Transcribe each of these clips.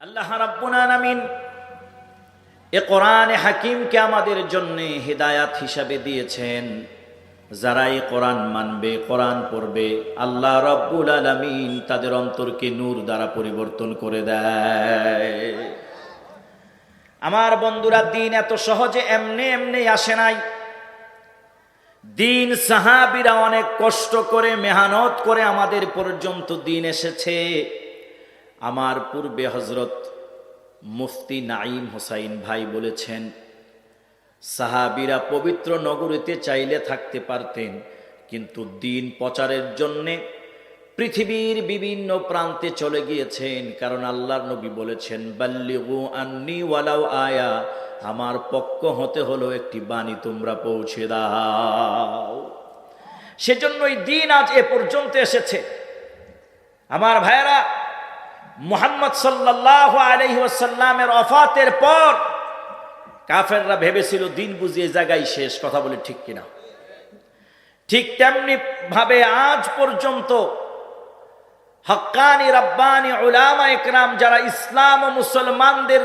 আল্লাহ রাব্বুল আলামিন এ কোরআনে হাকিমকে আমাদের জন্য হেদায়াত হিসাবে দিয়েছেন। যারা এই কোরআন মানবে, কোরআন পড়বে, আল্লাহ রব্বুল আলামিন তাদের অন্তরকে নূর দ্বারা পরিবর্তন করে দেয়। আমার বন্ধুরা, দিন এত সহজে এমনি এমনি আসে নাই। দিন সাহাবিরা অনেক কষ্ট করে, মেহনত করে আমাদের পর্যন্ত দিন এসেছে। আমার পূর্বে হজরত মুফতি নাইম হোসাইন ভাই বলেছেন, সাহাবিরা পবিত্র নগরীতে চাইলে থাকতে পারতেন, কিন্তু দিন প্রচারের জন্যে পৃথিবীর বিভিন্ন প্রান্তে চলে গিয়েছেন, কারণ আল্লাহর নবী বলেছেন, বাল্লিগু আয়া আমার পক্ষ হতে হলো একটি বাণী, তোমরা পৌঁছে দাও। সেজন্যই দিন আজ এ পর্যন্ত এসেছে। আমার ভাইয়েরা মোহাম্মদ সাল্লাহ আলহি ওয়াসাল্লামের অফাতের পর কাফেররা ভেবেছিল দিন বুঝিয়ে জায়গায় শেষ, কথা বলে ঠিক কিনা। ঠিক তেমনি ভাবে আজ পর্যন্ত হক্কানি, রব্বানি, উলামা একরাম যারা ইসলাম ও মুসলমানদের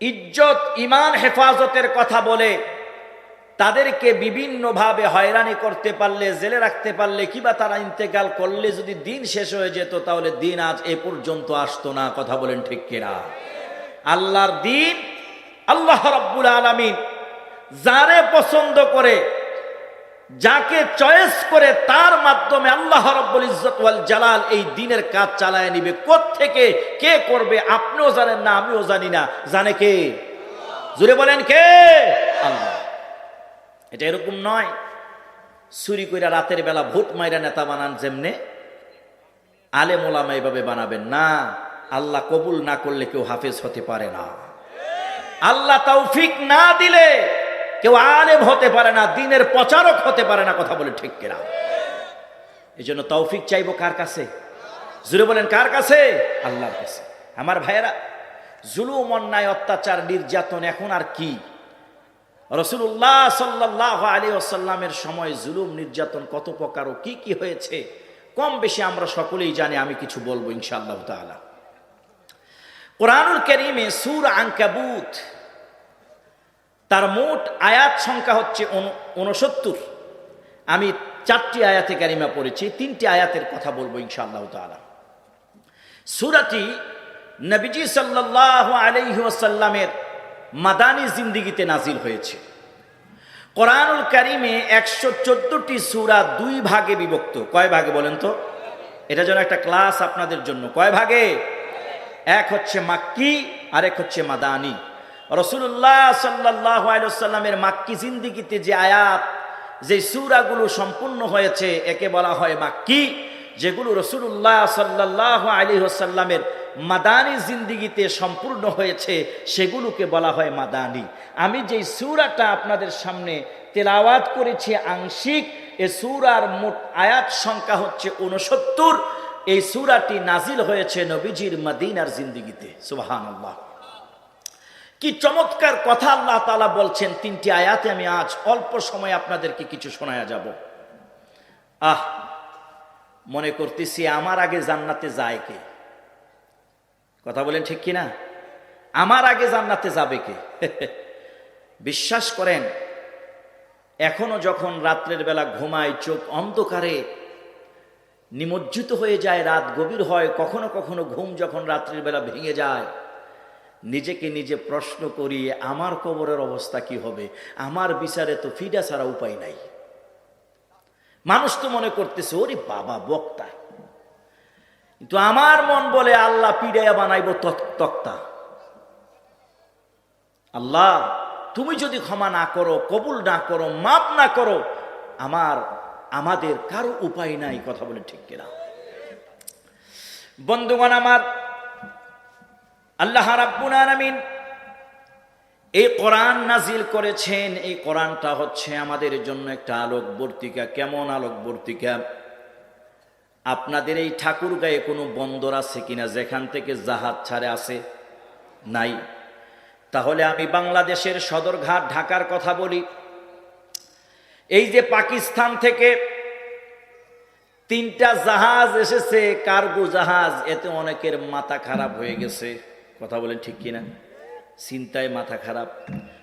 ইজ্জত ইমান হেফাজতের কথা বলে তাদেরকে বিভিন্নভাবে হয়রানি করতে পারলে, জেলে রাখতে পারলে কিবা তারা ইন্তেকাল করলে যদি দিন শেষ হয়ে যেত, তাহলে দিন আজ এ পর্যন্ত আসতো না, কথা বলেন ঠিক কিনা? আল্লাহর দিন, আল্লাহ রব্বুল আলমিন যারে পছন্দ করে, যাকে চয়েস করে তার মাধ্যমে আল্লাহ রব্বুল ওয়াল জালাল এই দিনের কাজ চালায় নিবে। থেকে কে করবে, আপনিও জানেন না, আমিও জানি না। জানে কে? জুড়ে বলেন কে? আল্লাহ। এটা এরকম নয়। চুরি কইরা রাতের বেলা ভোট মাইরা নেতা বানান যেমনে আলে মোলামা এইভাবে বানাবেন। না, আল্লাহ কবুল না করলে কেউ হাফেজ হতে পারে না। আল্লাহ তৌফিক না দিলে কেউ আলেম হতে পারে না, দিনের প্রচারক হতে পারে না, কথা বলে ঠিক কিনা? এই জন্য তৌফিক চাইব কার কাছে? জুড়ে বলেন, কার কাছে? আল্লাহর কাছে। আমার ভাইয়েরা, জুলুম, অন্যায়, অত্যাচার, নির্যাতন এখন আর কি? রসুল্লাহ সাল্লাহ আলী আসাল্লামের সময় জুলুম, নির্যাতন কত প্রকার ও কি কি হয়েছে? কম বেশি আমরা সকলেই জানি, আমি কিছু বলব ইনশাআল্লাহ তাআলা। কোরআনুল করিমে সুর আঙ্কাবুত তার মোট আয়াত সংখ্যা হচ্ছে উনসত্তর আমি চারটি আয়াতে কারিমা পড়েছি, তিনটি আয়াতের কথা বলব ইনশাআল্লাহ তাআলা। সুরাটি নবীজি সাল্লাহ আলাইহি ওয়াসাল্লামের মাদানী জিন্দিগিতে নাজিল হয়েছে। কোরআনুল কারিমে একশো চোদ্দটি সুরা দুই ভাগে বিভক্ত। কয় ভাগে বলেন তো? এটা যেন একটা ক্লাস আপনাদের জন্য। কয় ভাগে? এক হচ্ছে মাক্কি আর এক হচ্ছে মাদানি। রসুল্লাহ সাল্লাহামের মাক্কি জিন্দিগিতে যে আয়াত যে সুরাগুলো সম্পূর্ণ হয়েছে, একে বলা হয় মাক্কি, যেগুলো রসুল্লাহ সাল্লাহ আলী হোসাল্লামের মাদানি জিন্দিগিতে সম্পূর্ণ হয়েছে, সেগুলোকে বলা হয় মাদানি। আমি যেই সুরাটা আপনাদের সামনে তেলাওয়াত করেছি আংশিক, এ সুরার মোট আয়াত সংখ্যা হচ্ছে উনসত্তর এই সুরাটি নাজিল হয়েছে নবীজির মদিনার জিন্দিগিতে। সুবাহান আল্লাহ কি চমৎকার কথা আল্লাহ তালা বলছেন, তিনটি আয়াতে আমি আজ অল্প সময় আপনাদেরকে কিছু শোনায়া যাব। আহ, মনে করতেছি আমার আগে জান্নাতে যায় কে? কথা বলেন ঠিক কিনা? আমার আগে জান্নাতে যাবে কে? বিশ্বাস করেন, এখনও যখন রাত্রের বেলা ঘুমায় চোখ অন্ধকারে, নিমজ্জিত হয়ে যায়, রাত গভীর হয়, কখনো কখনো ঘুম যখন রাত্রির বেলা ভেঙে যায়, নিজেকে নিজে প্রশ্ন করি আমার কবরের অবস্থা কি হবে? আমার বিচারে তো ফিডা ছাড়া উপায় নাই। মানুষ তো মনে করতেছে, ওরে বাবা, বক্তা। কিন্তু আমার মন বলে আল্লাহ পিড়াইয়া বানাইব তক্তা। আল্লাহ, তুমি যদি ক্ষমা না করো, কবুল না করো মাপ না করো, আমার, আমাদের কারও উপায় নাই কথা বলে ঠিক কিনা? বন্ধুগণ আমার, আল্লাহ রাব্বুল এই কোরআন নাজিল করেছেন। এই কোরআনটা হচ্ছে আমাদের জন্য একটা আলোকবর্তিকা। কেমন আলোকবর্তিকা? আপনাদের এই ঠাকুর গায়ে কোনো বন্দর আছে কিনা, যেখান থেকে জাহাজ ছাড়ে আছে? নাই। তাহলে আমি বাংলাদেশের সদরঘাট ঢাকার কথা বলি। এই যে পাকিস্তান থেকে তিনটা জাহাজ এসেছে, কার্গো জাহাজ, এতে অনেকের মাথা খারাপ হয়ে গেছে। কথা বলেন ঠিক কিনা? চিন্তায় মাথা খারাপ।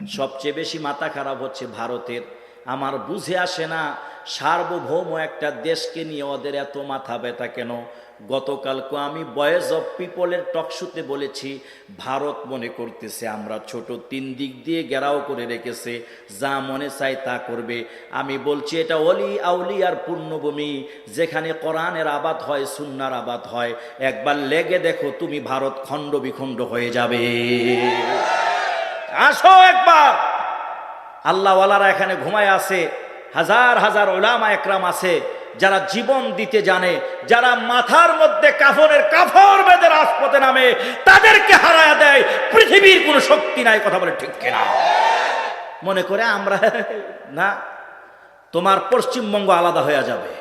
সবচেয়ে বেশি মাথা খারাপ হচ্ছে ভারতের। আমার বুঝে আসে না, সার্বভৌম একটা দেশকে নিয়ে ওদের এত মাথা ব্যথা কেন? গতকালকে আমি বয়েস অফ পিপলের টকশুতে বলেছি, ভারত মনে করতেছে আমরা ছোট, তিন দিক দিয়ে ঘেরাও করে রেখেছে, যা মনে চায় তা করবে। আমি বলছি, এটা অলি আউলি আর পূর্ণভূমি, যেখানে কোরআনের আবাদ হয়, সুন্নার আবাদ হয়। একবার লেগে দেখো, তুমি ভারত খণ্ড বিখণ্ড হয়ে যাবে। আসো একবার! আল্লাহওয়ালারা এখানে ঘুমায় আছে, হাজার হাজার ওলামা একরাম আছে, যারা জীবন দিতে জানে, যারা মাথার মধ্যে কাফনের কাফর বেঁধে রাজপথে নামে, তাদেরকে হারায় দেয়, পৃথিবীর কোনো শক্তি নাই, কথা বলে ঠিক কেনা? মনে করে আমরা, না, তোমার পশ্চিমবঙ্গ আলাদা হয়ে যাবে,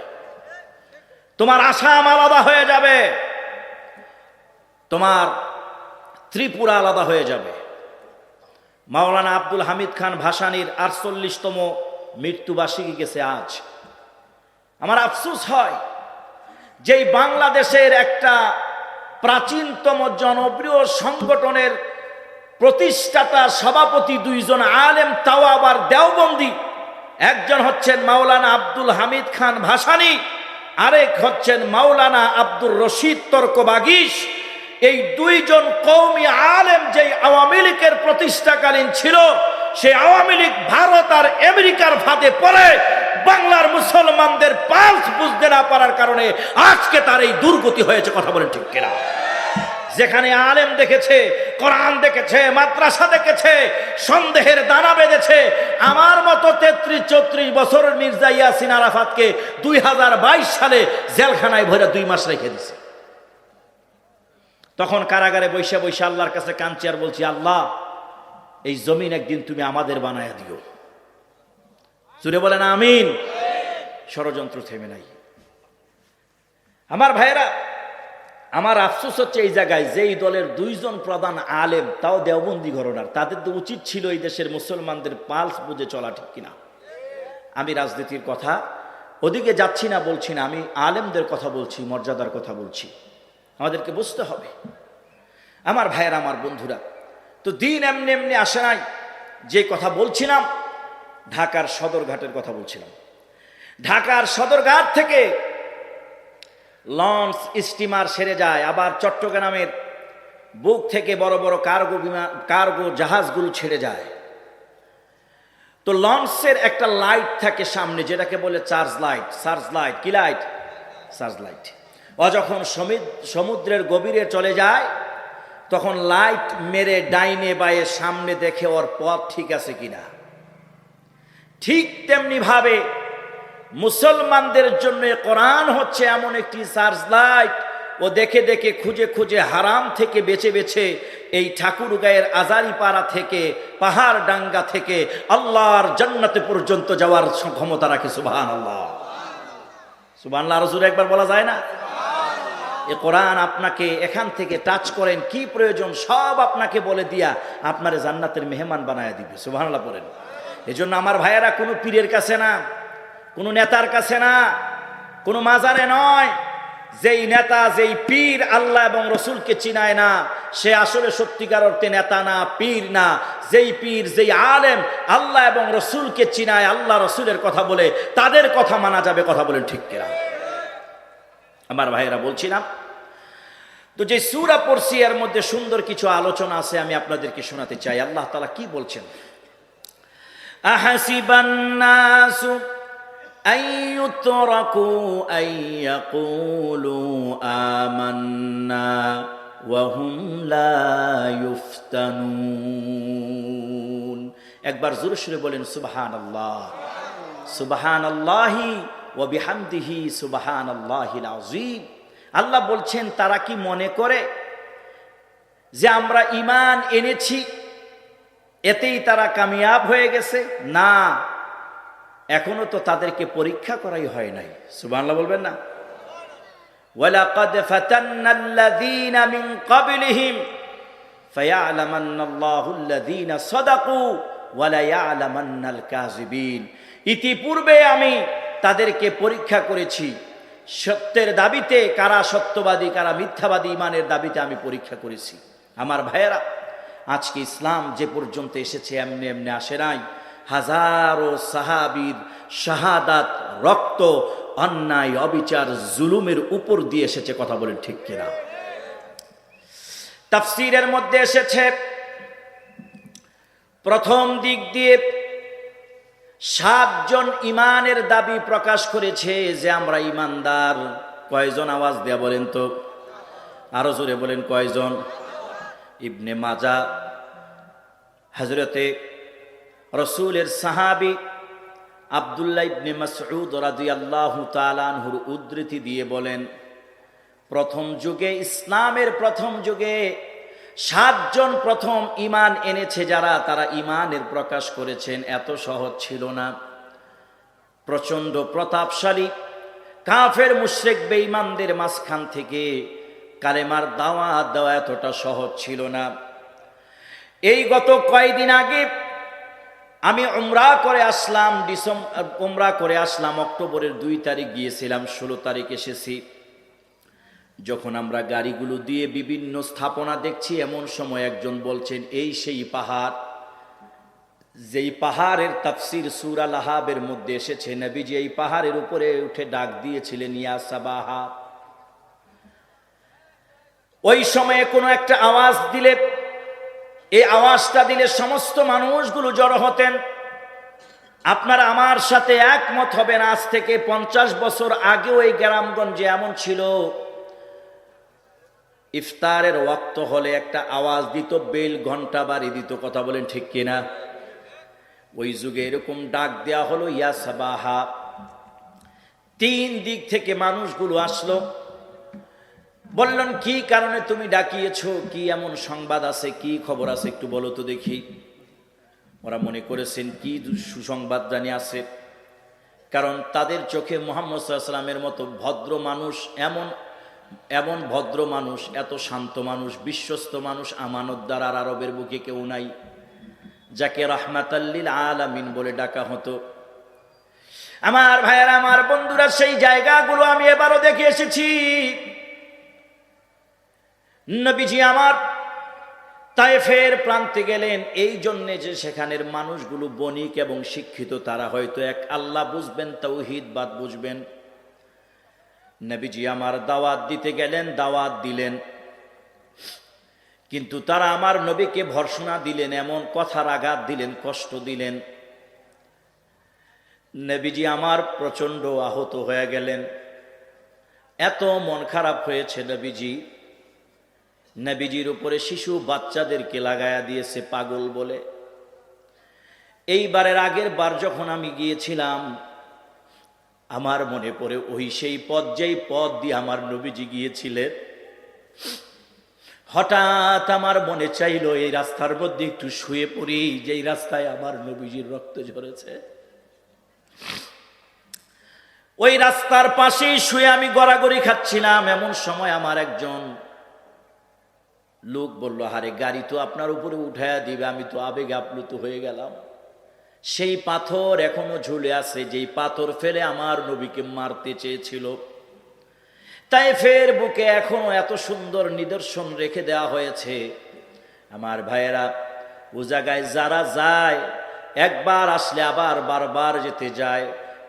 তোমার আসাম আলাদা হয়ে যাবে, তোমার ত্রিপুরা আলাদা হয়ে যাবে। মাওলানা আব্দুল হামিদ খান ভাসানির আটচল্লিশতম মৃত্যুবার্ষিকী গেছে আজ। আমার আফসুস হয় যেই বাংলাদেশের একটা প্রাচীনতম জনপ্রিয় সংগঠনের প্রতিষ্ঠাতা সভাপতি দুইজন আলেম তাও আবার দেওবন্দি, একজন হচ্ছেন মাওলানা আব্দুল হামিদ খান ভাসানি, আরেক হচ্ছেন মাওলানা আব্দুর রশিদ তর্ক বাগিস এই দুইজন কৌমি আলেম যেই আওয়ামী লীগের প্রতিষ্ঠাকালীন ছিল, সেই আওয়ামী লীগ ভারত আর আমেরিকার ফাঁদে পড়ে। বাংলার মুসলমানদের পালস বুঝতে না পারার কারণে আজকে তার এই দুর্গতি হয়েছে, কথা বলেন ঠিক কিনা? যেখানে আলেম দেখেছে, কোরআন দেখেছে, মাদ্রাসা দেখেছে, সন্দেহের দানা বেঁধেছে, আমার মতো তেত্রিশ চৌত্রিশ বছরের মির্জা ইয়াসিন আরাফাতকে দুই সালে জেলখানায় ভরে দুই মাস রেখে দিছে। তখন কারাগারে বৈশা বৈশা আল্লাহর কাছে কাঞ্চি আর বলছি, আল্লাহ, এই জমিন একদিন তুমি আমাদের বানায়া দিও। জুড়ে বলেন, আমিন। ষড়যন্ত্র থেমে নাই। আমার ভাইয়েরা, আমার আফসোস হচ্ছে এই জায়গায় যেই দলের দুইজন প্রধান আলেম, তাও দেওবন্দি ঘটনার তাদের তো উচিত ছিল এই দেশের মুসলমানদের পালস বুঝে চলা ঠিক কিনা। আমি রাজনীতির কথা, ওদিকে যাচ্ছি না বলছি না, আমি আলেমদের কথা বলছি, মর্যাদার কথা বলছি। আমাদেরকে বুঝতে হবে। আমার ভাইয়ের, আমার বন্ধুরা, তো দিন এমনি এমনি আসে নাই। যে কথা বলছিলাম, ঢাকার সদরঘাটের কথা বলছিলাম। ঢাকার সদরঘাট থেকে লঞ্চ স্টিমার সেরে যায়। আবার চট্টগ্রামের বুক থেকে বড় বড় কার্গো বিমান কার্গো জাহাজগুলো ছেড়ে যায়। তো লঞ্চের একটা লাইট থাকে সামনে, যেটাকে বলে চার্জ লাইট চার্জ লাইট, কি লাইট? Charge light. ও যখন সমুদ্রের গভীরে চলে যায় তখন লাইট মেরে ডাইনে বায়ে সামনে দেখে ওর পথ ঠিক আছে কিনা ঠিক তেমনি ভাবে মুসলমানদের জন্য কোরআন হচ্ছে এমন একটি চার্জ লাইট ও দেখে দেখে খুঁজে খুঁজে হারাম থেকে বেছে বেছে এই ঠাকুর গায়ের আজারি পাড়া থেকে পাহাড় ডাঙ্গা থেকে আল্লাহর জান্নাতে পর্যন্ত যাওয়ার ক্ষমতা রাখে সুবাহান আল্লাহ সুবাহ আল্লাহ রসুর একবার বলা যায় না এ কোরআন আপনাকে এখান থেকে টাচ করেন, কি প্রয়োজন সব আপনাকে বলে দিয়া আপনার জান্নাতের মেহমান বানায় দিবে। সুবাহান্লাহ বলেন এই জন্য আমার ভাইয়েরা কোনো পীরের কাছে না, কোনো নেতার কাছে না, কোনো মাজারে নয়, যেই নেতা, যেই পীর আল্লাহ এবং রসুলকে চিনায় না, সে আসলে সত্যিকার অর্থে নেতা না, পীর না। যেই পীর, যেই আলেম আল্লাহ এবং রসুলকে চিনায়, আল্লাহ রসুলের কথা বলে, তাদের কথা মানা যাবে কথা বলেন ঠিক কিনা? আমার ভাইয়েরা বলছিলাম তো যে সুরা পড়ছি এর মধ্যে সুন্দর কিছু আলোচনা আছে আমি আপনাদেরকে শোনাতে চাই আল্লাহ তালা কি বলছেন আহাসিবান্নাসু أن يتركوا أن يقولوا آمنا وهم لا يفتنون একবার জোরে সুরে বলেন সুবহান আল্লাহ সুবহান আল্লাহি ও বিহামদিহি সুবহান আল্লাহিল আজিম আল্লাহ বলছেন, তারা কি মনে করে যে আমরা ইমান এনেছি, এতেই তারা কামিয়াব হয়ে গেছে? না, এখনও তো তাদেরকে পরীক্ষা করাই হয় নাই। সুবহানাল্লাহ বলবেন না? ইতিপূর্বে আমি তাদেরকে পরীক্ষা করেছি। সত্যের দাবিতে কারা সত্যবাদী, কারা মিথ্যাবাদী, ইমানের দাবিতে আমি পরীক্ষা করেছি। আমার ভাইয়েরা, আজকে ইসলাম যে পর্যন্ত এসেছে এমনি এমনি আসে নাই। হাজারো সাহাবির শাহাদাত, রক্ত, অন্যায়, অবিচার, জুলুমের উপর দিয়ে এসেছে কথা বলেন ঠিক কিনা? তাফসিরের মধ্যে এসেছে, প্রথম দিক দিয়ে সাতজন ইমানের দাবি প্রকাশ করেছে যে আমরা ইমানদার। কয়জন আওয়াজ দেয়া বলেন তো? আরও জোরে বলেন কয়জন? ইবনে মাজা হজরতে রসুলের সাহাবি আবদুল্লাহ ইবনে মাসউদ রাদিয়াল্লাহু তাআলা আনহুর উদ্ধৃতি দিয়ে বলেন, প্রথম যুগে, ইসলামের প্রথম যুগে সাতজন প্রথম ইমান এনেছে যারা, তারা ইমানের প্রকাশ করেছেন, এত সহজ ছিল না। প্রচণ্ড প্রতাপশালী, কাফের মুশ্রেক বেঈমানদের মাঝখান থেকে কালেমার দাওয়াত দেওয়া এতটা সহজ ছিল না। এই গত কয়েকদিন আগে আমি উমরা করে আসলাম ডিসেম্বর উমরা করে আসলাম, অক্টোবরের দুই তারিখ গিয়েছিলাম, ষোলো তারিখ এসেছি। যখন আমরা গাড়িগুলো দিয়ে বিভিন্ন স্থাপনা দেখছি, এমন সময় একজন বলছেন, এই সেই পাহাড়। যেই পাহাড়ের তাফসির সুরা লাহাবের মধ্যে এসেছে, নবীজি এই পাহাড়ের উপরে উঠে ডাক দিয়েছিলেন, ইয়া সাবাহা। ওই সময়ে কোনো একটা আওয়াজ দিলে, এই আওয়াজটা দিলে সমস্ত মানুষগুলো জড়ো হতেন। আপনারা আমার সাথে একমত হবেন, আজ থেকে পঞ্চাশ বছর আগেও এই গ্রামগঞ্জে এমন ছিল। ইফতারের ওয়াক্ত হলে একটা আওয়াজ দিত, বেল ঘণ্টা বাড়ি দিত, কথা বলেন ঠিক কিনা? ওই যুগে এরকম ডাক দেয়া হলো, ইয়া সাবাহা। তিন দিক থেকে মানুষগুলো আসলো। বললেন, কি কারণে তুমি ডাকিয়েছো? কি এমন সংবাদ আছে? কি খবর আছে? একটু বলো তো দেখি। ওরা মনে করেছেন, কি সুসংবাদ জানি আছে। কারণ তাদের চোখে মোহাম্মদ সাল্লামের মতো ভদ্র মানুষ এমন এমন ভদ্র মানুষ, এত শান্ত মানুষ, বিশ্বস্ত মানুষ আমানতদার আর আরবের বুকে কেউ নাই, যাকে রাহমাতাল্লিল আলামিন বলে ডাকা হতো। আমার ভাইয়েরা, আমার বন্ধুরা, সেই জায়গাগুলো আমি এবারও দেখে এসেছি। নবীজি আমার তায়েফের প্রান্তে গেলেন, এই জন্যে যে সেখানের মানুষগুলো বণিক এবং শিক্ষিত, তারা হয়তো এক আল্লাহ বুঝবেন, তৌহিদ বাদ বুঝবেন। নবীজি আমার দাওয়াত দিতে গেলেন, দাওয়াত দিলেন। কিন্তু তারা আমার নবীকে ভর্ষণা দিলেন, এমন কথার আঘাত দিলেন, কষ্ট দিলেন। নবীজি আমার প্রচণ্ড আহত হয়ে গেলেন। এত মন খারাপ হয়েছে নবীজি। নবীজির উপরে শিশু বাচ্চাদেরকে লাগায়া দিয়েছে পাগল বলে। এইবারের আগের বার যখন আমি গিয়েছিলাম আমার মনে পড়ে, ওই সেই পথ যেই পথ দিয়ে আমার নবীজি গিয়েছিলেন। হঠাৎ আমার মনে চাইলো, এই রাস্তার মধ্যে একটু শুয়ে পড়ি, যেই রাস্তায় আমার নবীজির রক্ত ঝরেছে। ওই রাস্তার পাশেই শুয়ে আমি গড়াগড়ি খাচ্ছিলাম। এমন সময় আমার একজন লোক বলল হারে গাড়ি তো আপনার উপরে উঠায়া দিবে, আমি তো আবেগে আপ্লুত হয়ে গেলাম। সেই পাথর এখনও ঝুলে আছে, যেই পাথর ফেলে আমার নবীকে মারতে চেয়েছিল। তাই ফের বুকে এখনও এত সুন্দর নিদর্শন রেখে দেওয়া হয়েছে। আমার ভাইয়েরা, ও জায়গায় যারা যায়, একবার আসলে আবার বারবার যেতে যায়।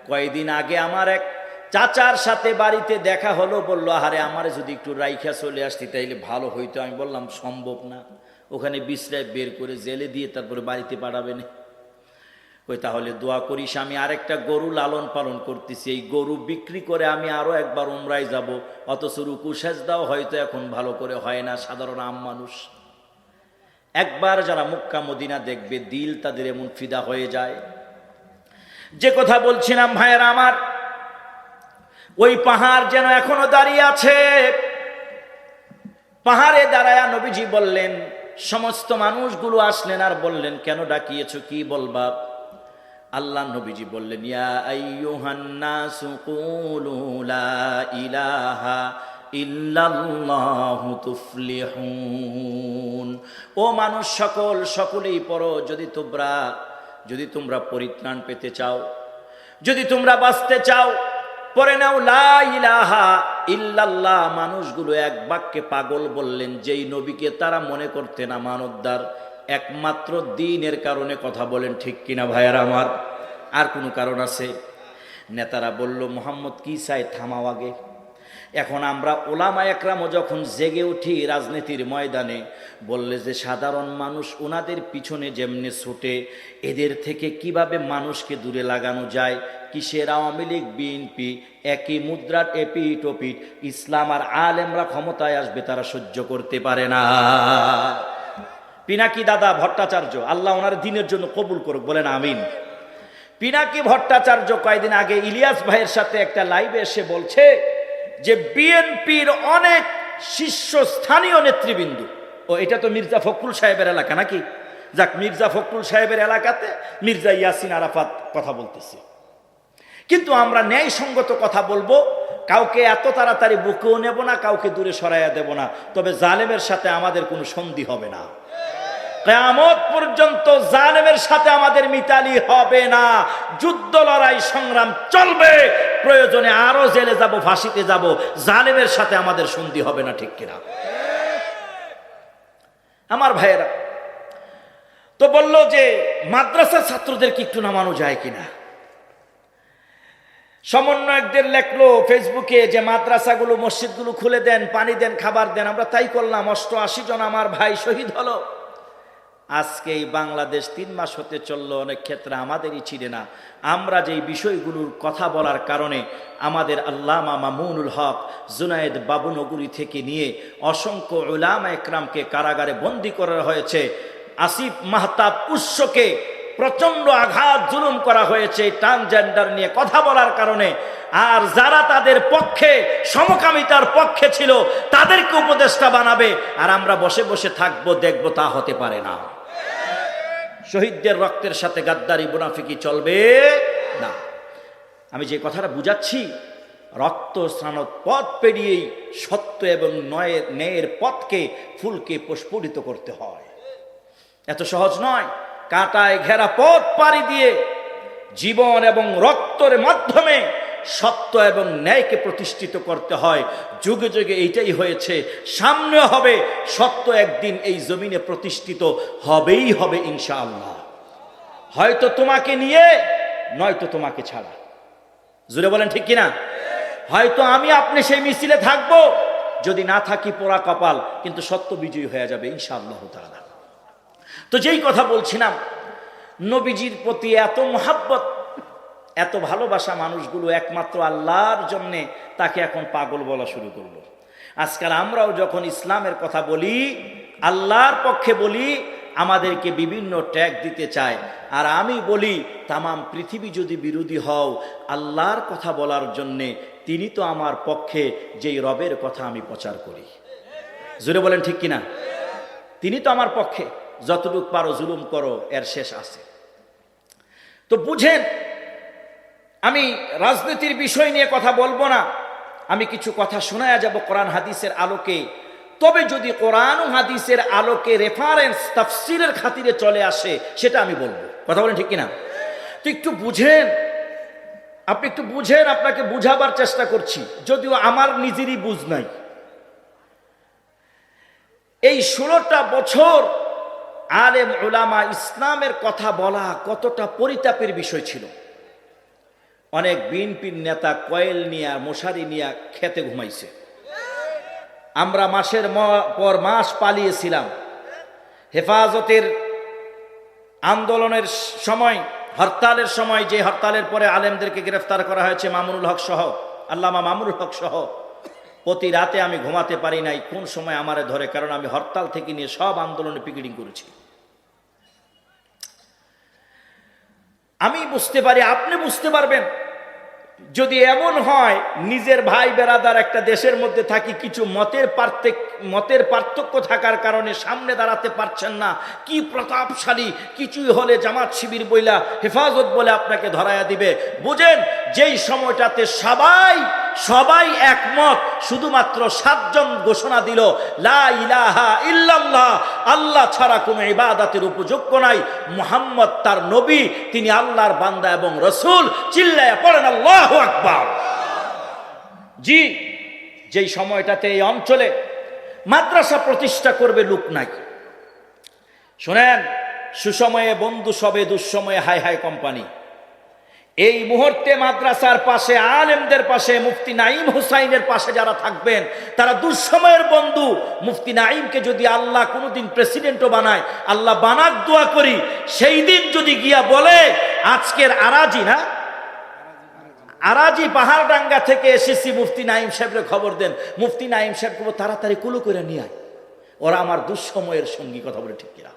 কয়েকদিন আগে আমার এক চাচার সাথে বাড়িতে দেখা হলো, বলল আরে আমারে যদি একটু রাইখা চলে আসতি, তাইলে ভালো হইতো। আমি বললাম, সম্ভব না। ওখানে বিশ্রায় বের করে জেলে দিয়ে তারপরে বাড়িতে পাঠাবে না কই, তাহলে দোয়া করিস, আমি আরেকটা গরু লালন পালন করতেছি। এই গরু বিক্রি করে আমি আরও একবার উমরায় যাব। অথচ রুকু সেজদাও হয়তো এখন ভালো করে হয় না, সাধারণ আম মানুষ। একবার যারা মুক্কা মদিনা দেখবে, দিল তাদের এমন ফিদা হয়ে যায়। যে কথা বলছিলাম, ভাইয়ের আমার, ওই পাহাড় যেন এখনও দাঁড়িয়ে আছে। পাহাড়ে দাঁড়ায়া নবীজি বললেন, সমস্ত মানুষগুলো আসলেন আর বললেন, কেন ডাকিয়েছ, কি বলবা? আল্লাহ নবীজি বললেন, ইয়া লা ইলাহা ও মানুষ সকল, সকলেই পড়ো, যদি তোমরা যদি তোমরা পরিত্রাণ পেতে চাও, যদি তোমরা বাঁচতে চাও পরে নাও, লা ইলাহা ইল্লাল্লাহ। মানুষগুলো এক বাক্যে পাগল বললেন, যেই নবীকে তারা মনে করতেন আমানতদার একমাত্র দিনের কারণে কথা বলেন, ঠিক কিনা ভাইয়ার আমার? আর কোনো কারণ আছে? নেতারা বলল, মোহাম্মদ, কি চাই থামাও আগে? এখন আমরা ওলামা একরামও যখন জেগে উঠি রাজনীতির ময়দানে, বললে যে সাধারণ মানুষ ওনাদের পিছনে যেমনি ছুটে, এদের থেকে কীভাবে মানুষকে দূরে লাগানো যায়? কিসের আওয়ামী লীগ, বিএনপি, একই মুদ্রার এপিট ওপিট ইসলাম আর আলেমরা ক্ষমতায় আসবে তারা সহ্য করতে পারে না। পিনাকি দাদা ভট্টাচার্য, আল্লাহ ওনার দিনের জন্য কবুল করুক, বলেন আমিন। পিনাকি ভট্টাচার্য কয়েকদিন আগে ইলিয়াস ভাইয়ের সাথে একটা লাইভে এসে বলছে যে, বিএনপির অনেক শীর্ষস্থানীয় নেতৃবৃন্দ, ও এটা তো মির্জা ফখরুল সাহেবের এলাকা নাকি? যাক, মির্জা ফখরুল সাহেবের এলাকাতে মির্জা ইয়াসিন আরাফাত কথা বলতেছে। কিন্তু আমরা ন্যায়সঙ্গত কথা বলব, কাউকে এত তাড়াতাড়ি বুকেও নেব না, কাউকে দূরে সরাইয়া দেব না, তবে জালেমের সাথে আমাদের কোনো সন্ধি হবে না। কেয়ামত পর্যন্ত জালেমের সাথে আমাদের মিতালি হবে না। যুদ্ধ, লড়াই, সংগ্রাম চলবে। প্রয়োজনে আরও জেলে যাব, ফাঁসিতে যাব। জালেমের সাথে আমাদের সন্ধি হবে না, ঠিক কিনা? আমার ভাইয়েরা, তো বলল যে মাদ্রাসার ছাত্রদেরকে একটু নামানো যায় কিনা? সমন্বয়কদের লেখলো ফেসবুকে যে, মাদ্রাসাগুলো, মসজিদগুলো খুলে দেন, পানি দেন, খাবার দেন, আমরা তাই করলাম। অষ্ট আশি জন আমার ভাই শহীদ হলো। আজকে এই বাংলাদেশ তিন মাস হতে চলল, অনেক ক্ষেত্রে আমাদেরই ছিঁড়ে না। আমরা যেই বিষয়গুলোর কথা বলার কারণে আমাদের আল্লামা মামুনুল হক জুনায়েদ বাবুনগরী থেকে নিয়ে অসংখ্য উলামা একরামকে কারাগারে বন্দি করা হয়েছে। আসিফ মাহতাব উৎসকে প্রচণ্ড আঘাত জুলুম করা হয়েছে ট্রান্সজেন্ডার নিয়ে কথা বলার কারণে। আর যারা তাদের পক্ষে, সমকামিতার পক্ষে ছিল, তাদেরকে উপদেষ্টা বানাবে। আর আমরা বসে বসে থাকব, দেখব তা হতে পারে না। শহীদদের রক্তের সাথে গাদ্দারি মুনাফিকি চলবে না। আমি যে কথাটা বুঝাচ্ছি, রক্ত স্নানত পথ পেরিয়েই সত্য এবং নয়ের ন্যায়ের পথকে ফুলকে প্রস্ফুটিত করতে হয়। এত সহজ নয়, কাঁটায় ঘেরা পথ পাড়ি দিয়ে জীবন এবং রক্তের মাধ্যমে সত্য এবং ন্যায়কে প্রতিষ্ঠিত করতে হয়। যুগে যুগে এইটাই হয়েছে। সামনে হবে, সত্য একদিন এই জমিনে প্রতিষ্ঠিত হবেই হবে ইনশাআল্লাহ। হয়তো তোমাকে নিয়ে, নয়তো তোমাকে ছাড়া। জুড়ে বলেন ঠিক কিনা? হয়তো আমি আপনি সেই মিছিলে থাকব, যদি না থাকি পোড়া কপাল, কিন্তু সত্য বিজয়ী হয়ে যাবে ইনশাআল্লাহ তাআলা। তো যেই কথা বলছিলাম, নবীজির প্রতি এত মোহাব্বত এত ভালোবাসা মানুষগুলো একমাত্র আল্লাহর জন্যে তাকে এখন পাগল বলা শুরু করল। আজকাল আমরাও যখন ইসলামের কথা বলি, আল্লাহর পক্ষে বলি, আমাদেরকে বিভিন্ন ট্যাগ দিতে চায়। আর আমি বলি, তামাম পৃথিবী যদি বিরোধী হও, আল্লাহর কথা বলার জন্যে তিনি তো আমার পক্ষে যেই রবের কথা আমি প্রচার করি। জোরে বলেন ঠিক কিনা? তিনি তো আমার পক্ষে। যতটুক পারো জুলুম করো, এর শেষ আছে। তো বুঝেন আমি রাজনীতির বিষয় নিয়ে কথা বলব না। আমি কিছু কথা শোনায়া যাব কোরআন হাদিসের আলোকে। তবে যদি কোরআন হাদিসের আলোকে রেফারেন্স তাফসিরের খাতিরে চলে আসে, সেটা আমি বলব। কথা বলেন ঠিক কিনা? তো একটু বুঝেন। আপনি একটু বুঝেন, আপনাকে বুঝাবার চেষ্টা করছি। যদিও আমার নিজেরই বুঝ নাই। এই ষোলোটা বছর আলেম ওলামা ইসলামের কথা বলা কতটা পরিতাপের বিষয় ছিল। অনেক বিএনপির নেতা কয়েল নিয়ে, মশারি নিয়ে খেতে ঘুমাইছে। আমরা মাসের পর মাস পালিয়েছিলাম। হেফাজতের আন্দোলনের সময়, হরতালের সময়, যে হরতালের পরে আলেমদেরকে গ্রেফতার করা হয়েছে মামুনুল হক সহ, আল্লামা মামুনুল হক সহ, প্রতি রাতে আমি ঘুমাতে পারি নাই কোন সময় আমারে ধরে, কারণ আমি হরতাল থেকে নিয়ে সব আন্দোলনে পিকেটিং করেছি। আমি বুঝতে পারি, আপনি বুঝতে পারবেন যদি এমন হয় নিজের ভাই বেড়াদার একটা দেশের মধ্যে থাকি কিছু মতের পার্থক্য মতের পার্থক্য থাকার কারণে সামনে দাঁড়াতে পারছেন না। কি প্রতাপশালী, কিছুই হলে জামাত শিবির বইলা হেফাজত বলে আপনাকে ধরায়া দিবে। বুঝেন, যেই সময়টাতে সবাই সবাই একমত, শুধুমাত্র সাতজন ঘোষণা দিল, লা ইলাহা আল্লাহ ছাড়া কোনো ইবাদাতের উপযোগ্য নাই। মুহাম্মদ তার নবী, তিনি আল্লাহর বান্দা এবং রসুল চিল্লায় পড়েন, আল্লাহ আকবার। জি, যেই সময়টাতে এই অঞ্চলে মাদ্রাসা প্রতিষ্ঠা করবে লোক নাই। শোনেন, সুসময়ে বন্ধু সবে, দুঃসময়ে হাই হাই কোম্পানি। এই মুহূর্তে মাদ্রাসার পাশে, আলেমদের পাশে, মুফতি নাইম হুসাইনের পাশে যারা থাকবেন, তারা দুঃসময়ের বন্ধু। মুফতি নাইমকে যদি আল্লাহ কোনোদিন প্রেসিডেন্টও বানায়, আল্লাহ বানাক দোয়া করি, সেই দিন যদি গিয়া বলে, আজকের আরাজি না আরাজি পাহাড়ডাঙ্গা থেকে এসেছি, মুফতি নাইম সাহেবের খবর দেন। মুফতি নাইম সাহেব তাড়াতাড়ি কুলো করে নিয়ে আয়। ওরা আমার দুঃসময়ের সঙ্গী, কথা বলে ঠিক কিনা?